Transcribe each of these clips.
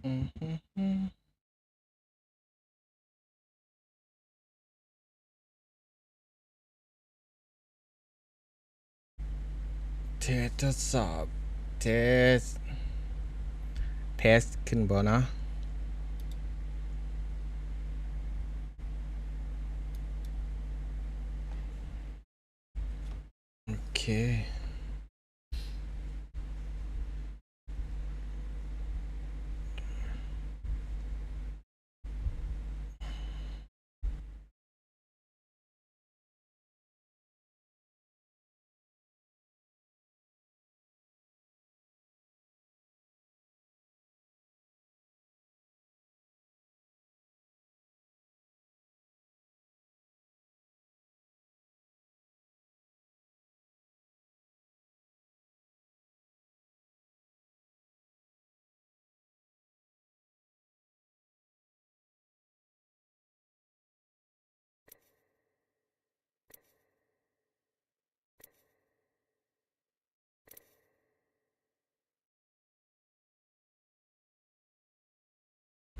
เทสทดสอบ เทสเทสขึ้นบนเนาะโอเค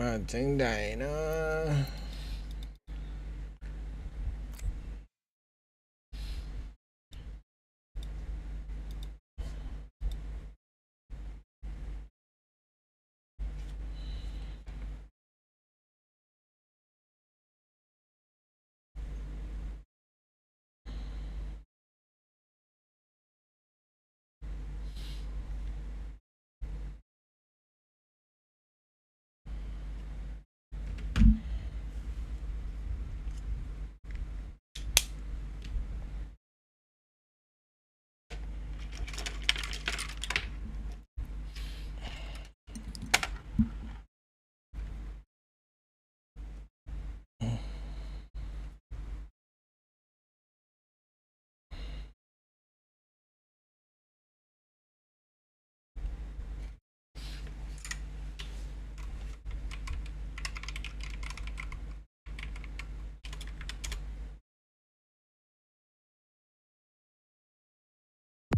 มาจังใ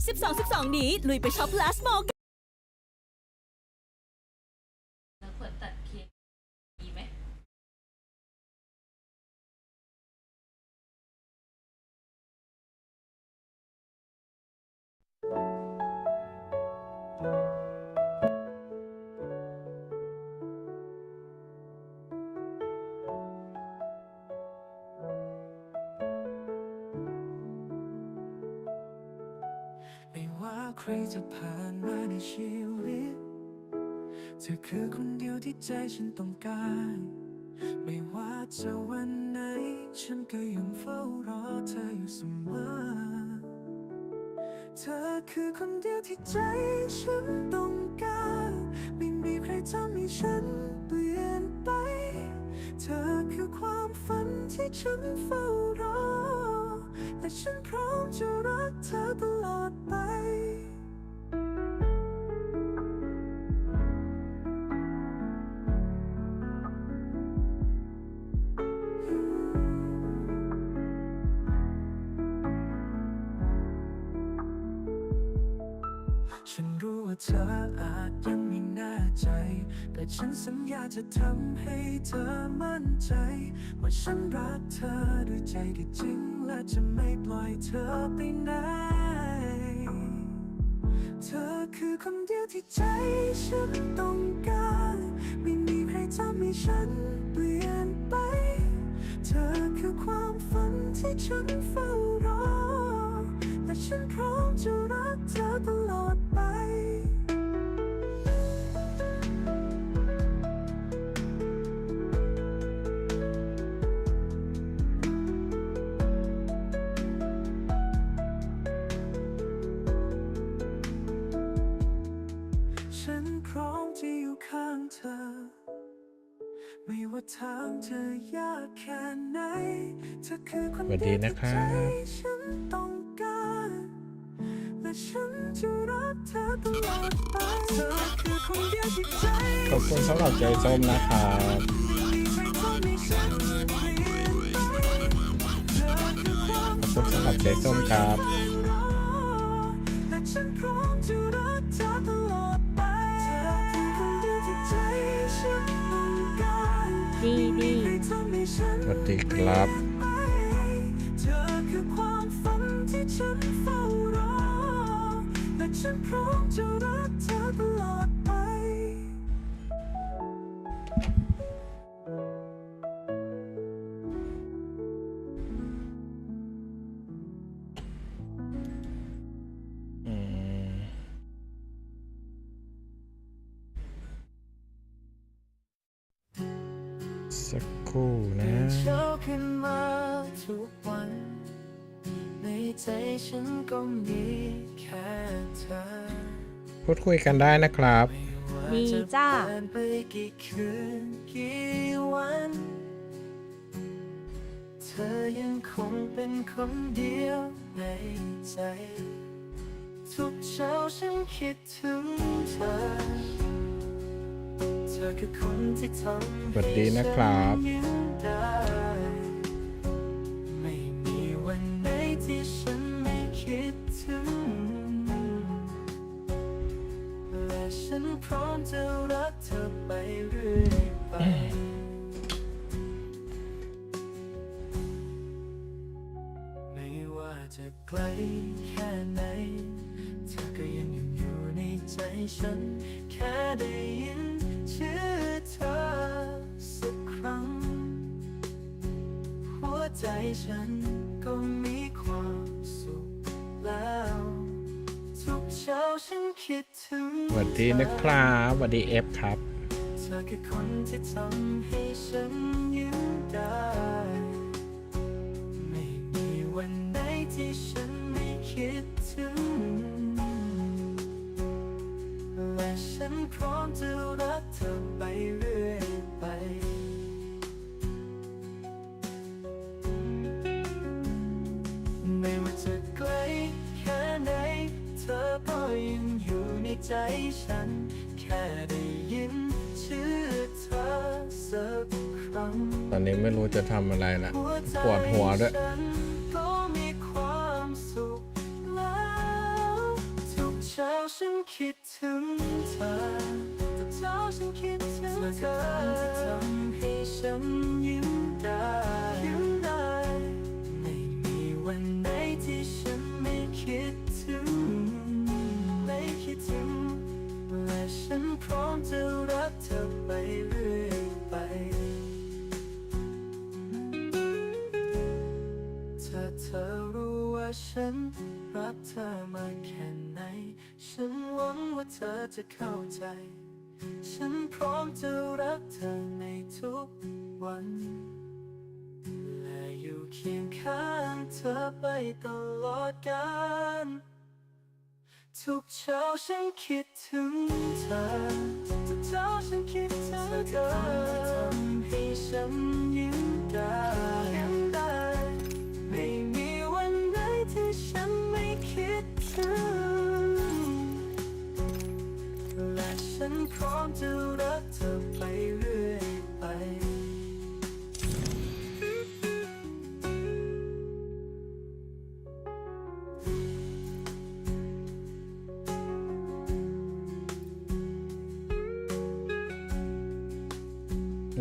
12 12 นี้ลุยไปช็อปลา ใครจะผ่านมาในชีวิต เธอคือคนเดียวที่ใจฉันต้องการ ไม่ว่าจะวันไหน ฉันก็ยังเฝ้ารอเธออยู่เสมอ เธอคือคนเดียวที่ใจฉันต้องการ ไม่มีใครทำให้ฉันเปลี่ยนไป เธอคือความฝันที่ฉันเฝ้ารอ และฉันพร้อมจะรักเธอตลอดไป ฉันรู้ว่าเธออาจยังไม่แน่ใจ แต่ฉันสัญญาจะทำให้เธอมั่นใจ ว่าฉันรักเธอด้วยใจที่จริง และจะไม่ปล่อยเธอไปไหน ไป ฉันพร้อมที่อยู่ข้างเธอ ไม่ว่าทางจะยากแค่ไหน เธอคือคนสวัสดีเดียวนะที่ครัใจบฉันต้อง ฉันจะรักเธอตลอดไปเธอคือคนเดียวที่ใจขอบคุณสำหรับใจส้มนะครับ ไม่มีใครทำให้ฉันเปลี่ยนไปเธอคือความขอบคุณสำหรับใจส้มครับและฉันพร้อมจะรักเธอตลอดไปเธอคือคนเดียวที่ใจฉดีดีให้ทำให้ฉัน สวัสดีครับไปเธอคือความฝันที่ฉันเฝ้ารอและ ฉันพร้อมจะรักเธอตลอดไป อืม สักครู่นะ เช้าขึ้นมาทุกวัน ในใจฉันก็มีแค่เธอพูดคุยกันได้นะครับดีจ้าผ่านไปกี่คืนกี่วัน เธอยังคงเป็นคนเดียวในใจ ทุกเช้าฉันคิดถึงเธอ เธอคือคนที่ทำสวัสดีนะครับให้ฉันยิ้มได้ ที่ฉันไม่คิดถึง และฉันพร้อมจะรักเธอไปเรื่อยไป ไม่ว่าจะไกลแค่ไหน เธอก็ยังอยู่ในใจฉัน แค่ได้ยินชื่อเธอสักครั้ง หัวใจฉันก็ ทีนะครับสวัสดีเอฟครับเธอคือคนที่ทำให้ฉันยิ้มได้ ไม่มีวันไหนที่ฉันไม่คิดถึง และฉันพร้อมจะรักเธอไปเรื่อยไป ในใจฉัน แค่ได้ยินชื่อเธอสักครั้งตอนนี้ไม่รู้จะทำอะไรละหัวใจปวดหัวด้วยฉันก็มีความสุขแล้วทุกเช้าฉันคิดถึงเธอทุกเช้าฉันคิดถึงเธอที่ทำให้ฉันยิ้มได้ยิ้มได้ไม่มีวันไหนที่ฉันไม่คิดถึง ฉันพร้อมจะรักเธอไปเรื่อยไป ถ้าเธอรู้ว่าฉันรักเธอมาแค่ไหน ฉันหวังว่าเธอจะเข้าใจ ฉันพร้อมจะรักเธอในทุกวัน และอยู่เคียงข้างเธอไปตลอดกาล ทุกเช้าฉันคิดถึงเธอ ทุกเช้าฉันคิดถึงเธอทำให้ฉันยิ้มได้ยิ้มได้ ไม่มีวันไหนที่ฉันไม่คิดถึง และฉันพร้อมจะ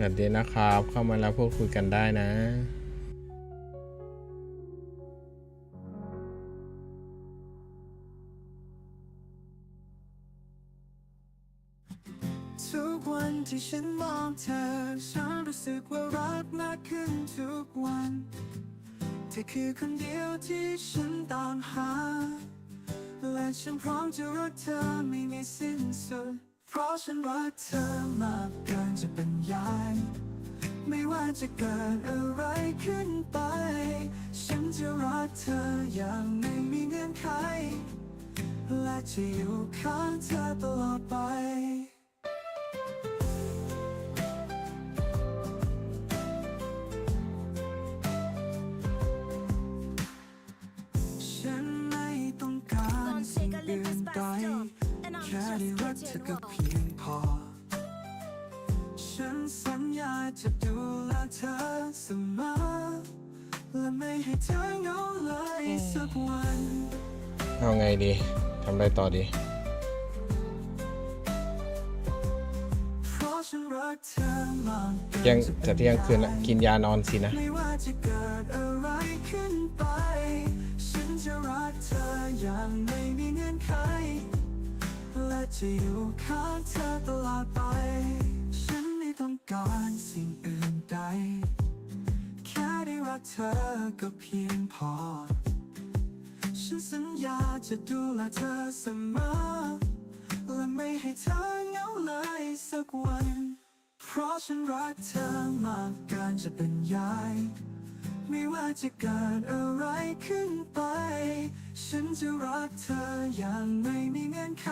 วัสดีนะครับ เข้ามาแล้วพูดคุยกันได้นะทุกวันที่ฉันมองเธอ ฉันรู้สึกว่ารักมากขึ้นทุกวันเธอคือคนเดียวที่ฉันตามหา และฉันพร้อมจะรักเธอไม่มีสิ้นสุด เพราะฉันรักเธอมากเกินจะเป็นยาย ไม่ว่าจะเกิดอะไรขึ้นไป ฉันจะรักเธออย่างไม่มีเงื่อนไข และจะอยู่ข้างเธอตลอดไป ฉันสัญญาจะดูแลเธอเสมอและไม่ให้เธอเหงาเลยสักวัน เอาไงดีทำอะไรต่อดี เพราะฉันรักเธอมากเที่ยงจะเที่ยงคืนละกินยานอนสินะ ไม่ว่าจะเกิดอะไรขึ้นไป ฉันจะรักเธออย่างไม่มีเงื่อนไข และจะอยู่ข้างเธอตลอดไปฉันไม่ต้อง การสิ่งอื่นใด แค่ได้รักเธอก็เพียงพอ ฉันสัญญาจะดูแลเธอเสมอ และไม่ให้เธอเหงาเลยสักวัน เพราะฉันรักเธอมากเกินจะบรรยาย ไม่ว่าจะเกิดอะไรขึ้นไป ฉันจะรักเธออย่างไม่มีเงื่อนไข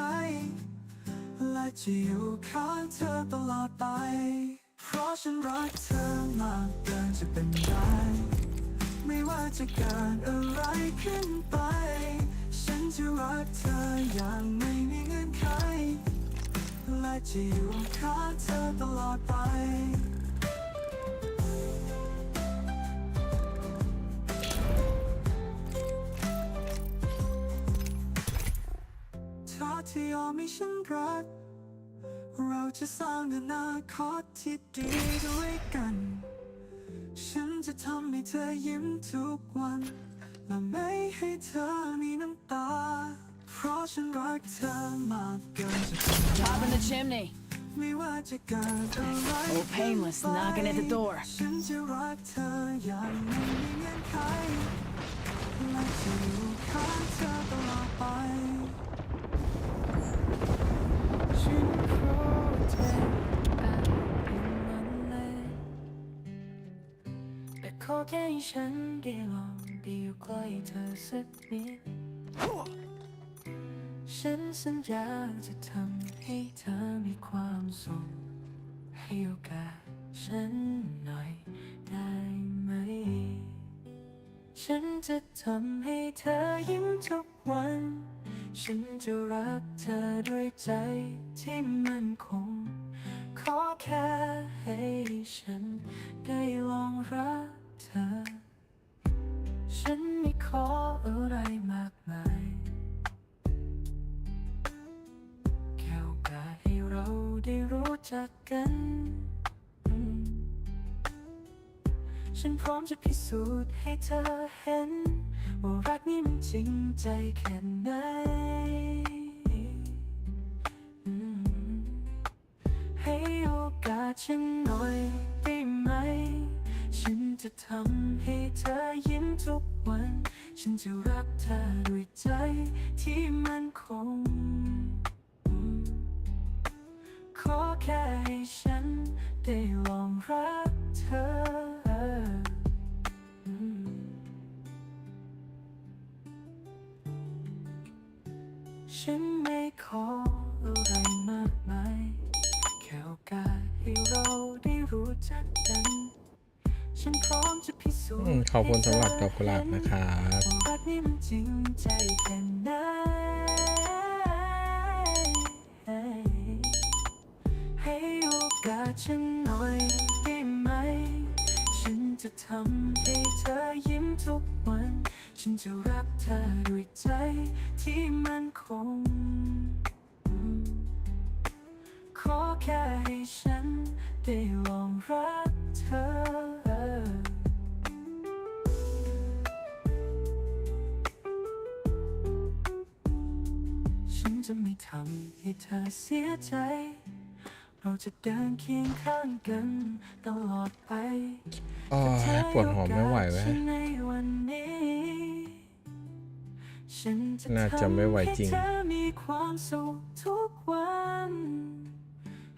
และจะอยู่ข้างเธอตลอดไป เพราะฉันรักเธอมากเกินจะบรรยายไม่ว่าจะเกิดอะไรขึ้นไป ฉันจะรักเธออย่างไม่มีเงื่อนไข และจะอยู่ข้างเธอตลอดไปเธอที่ยอมให้ฉันรัก เราจะสร้างอนาคตที่ดีด้วยกัน ฉันจะทำให้เธอยิ้มทุกวัน และไม่ให้เธอมีน้ำตา เพราะฉันรักเธอมากเกินจะทำ Top in the chimney. ไม่ว่าจะเกิดอะไร Oh, painless, ขึ้นไป knocking at the door. ฉันจะรักเธออย่างไม่มีเงื่อนไขและจะอยู่ข้างเธอตลอดไปฉันโปรเทค แต่ขอแค่ให้ฉันได้ลองได้อยู่ใกล้เธอสักนิด ฉันสัญญาจะทำให้เธอมีความสุขให้โอกาสฉันหน่อยได้ไหม ฉันจะทำให้เธอยิ้มทุกวัน ฉันจะรักเธอด้วยใจที่มันคง ขอแค่ให้ฉันได้ลองรักเธอ ฉันไม่ขออะไรมากมายแค่โอกาสให้เราได้รู้จักกัน ฉันพร้อมจะพิสูจน์ให้เธอเห็น ว่ารักนี้มันจริงใจแค่ไหน ให้โอกาสฉันหน่อยได้ไหม ฉันจะทำให้เธอยิ้มทุกวัน ฉันจะรักเธอด้วยใจที่มันคง ขอแค่ให้ฉันได้ลองรัก ฉันไม่ขออะไรมากมายแค่โอกาสให้เราได้รู้จักกัน ฉันพร้อมจะพิสูจอืมน์ขอบคุณสำหรับดอกกุหลาบนะครับ ว่ารักนี้มันจริงใจแค่ไหนให้โอกาสฉันหน่อยได้ไหม ฉันจะทำให้เธอ จะไม่ทำให้เธอเสียใจ เราจะเดินเคียงข้างกันตลอดไปโอ้ยปวดหัวไม่ไหวเว้ยฉันในวันนี้ฉันจะน่าจะไม่ไหวจริงทำให้เธอมีความสุขทุกวัน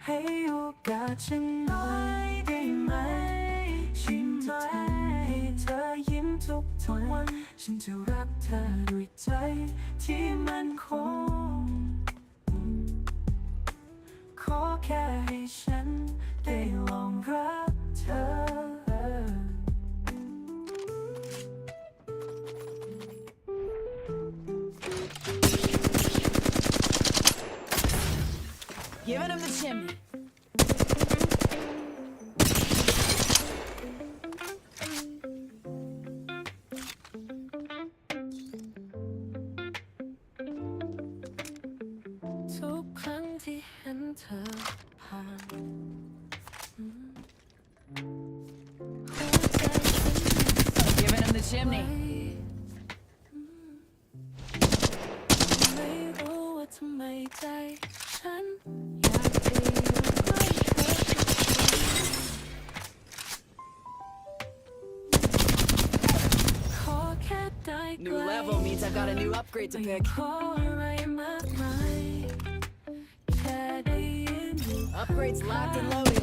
ให้โอกาสฉันหน่อยได้ไหมฉันจะทำให้เธอยิ้มทุกวัน ฉันจะรักเธอด้วยใจที่มันคง ขอแค่ให้ฉันได้ลองรักเธอ Give it up the chimney. ทุกค I got a new upgrade to pick. Upgrades locked and loaded.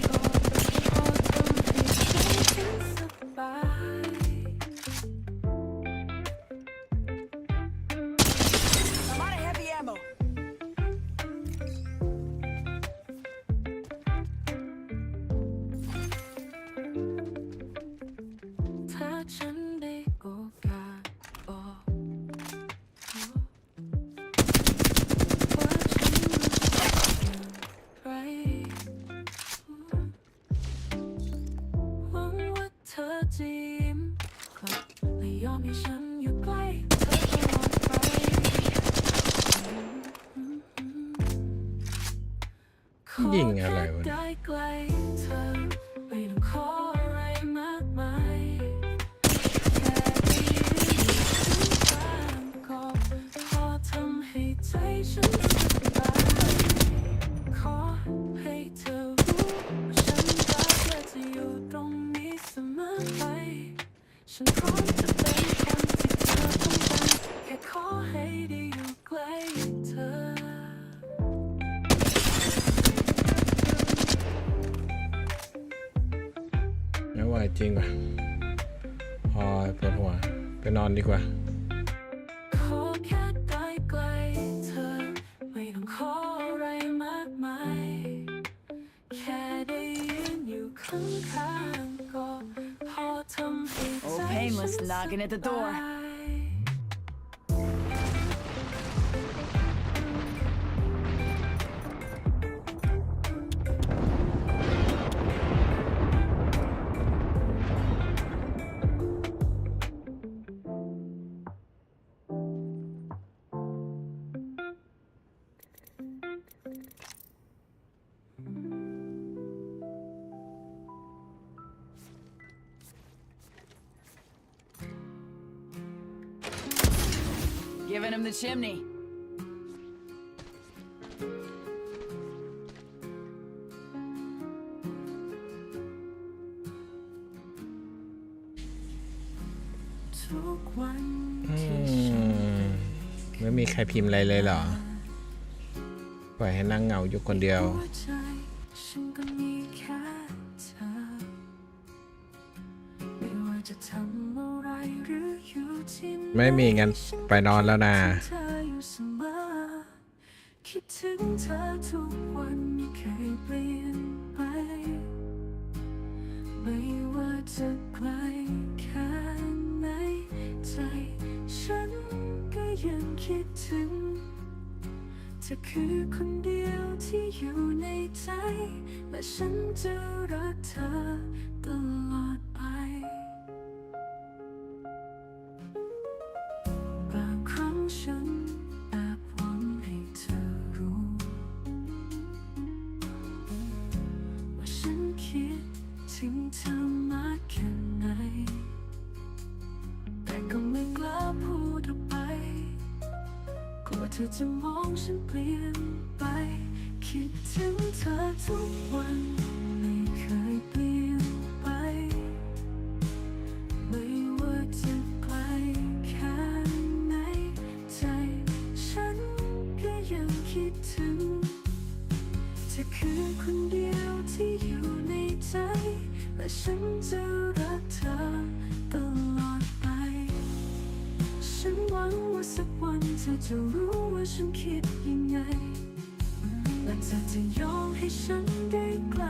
จริงว่ะพอปวดหัวไปนอนดีกว่าขอแค่ได้ใกล้เธอไม่ต้องขออะไรมากมายแค่ได้ยืนอยู่ข้างๆก็พอทำให้ใจ Oh, painless ฉัน knocking at the ส door. Giving him the chimney. ทุกวันอืที่ฉันมไม่มีใครพิมพ์อะไรเลยเหรอ ปล่อยให้นั่งเหงาอยู่คนเดียว หัวใจฉันก็มีแค่เธอ ไม่ว่าจะทำอะ ไรหรืออยู่ที่ไหนไม่มีงั้นไปนอนแล้วนะเธออยู่เสมอคิดถึงเธอทุกวันไม่เคยเปลี่ยนไป ไม่ว่าจะไกลแค่ไหนใจ ฉันก็ยังคิดถึงเธอคือคนเดียวที่อยู่ในใจ และฉันจะรักเธอตลอด ถึงเธอมากแค่ไหน แต่ก็ไม่กล้าพูดออกไป กลัวเธอจะมองฉันเปลี่ยนไป คิดถึงเธอทุกวัน ยังไงหลังจากจะยอมให้ฉันได้ไกล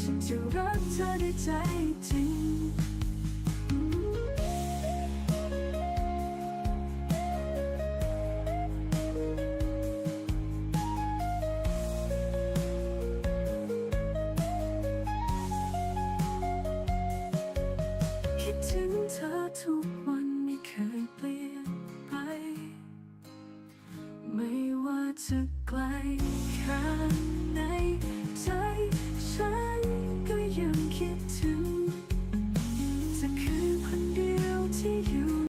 ฉันจะรักเธอด้วยใจจริง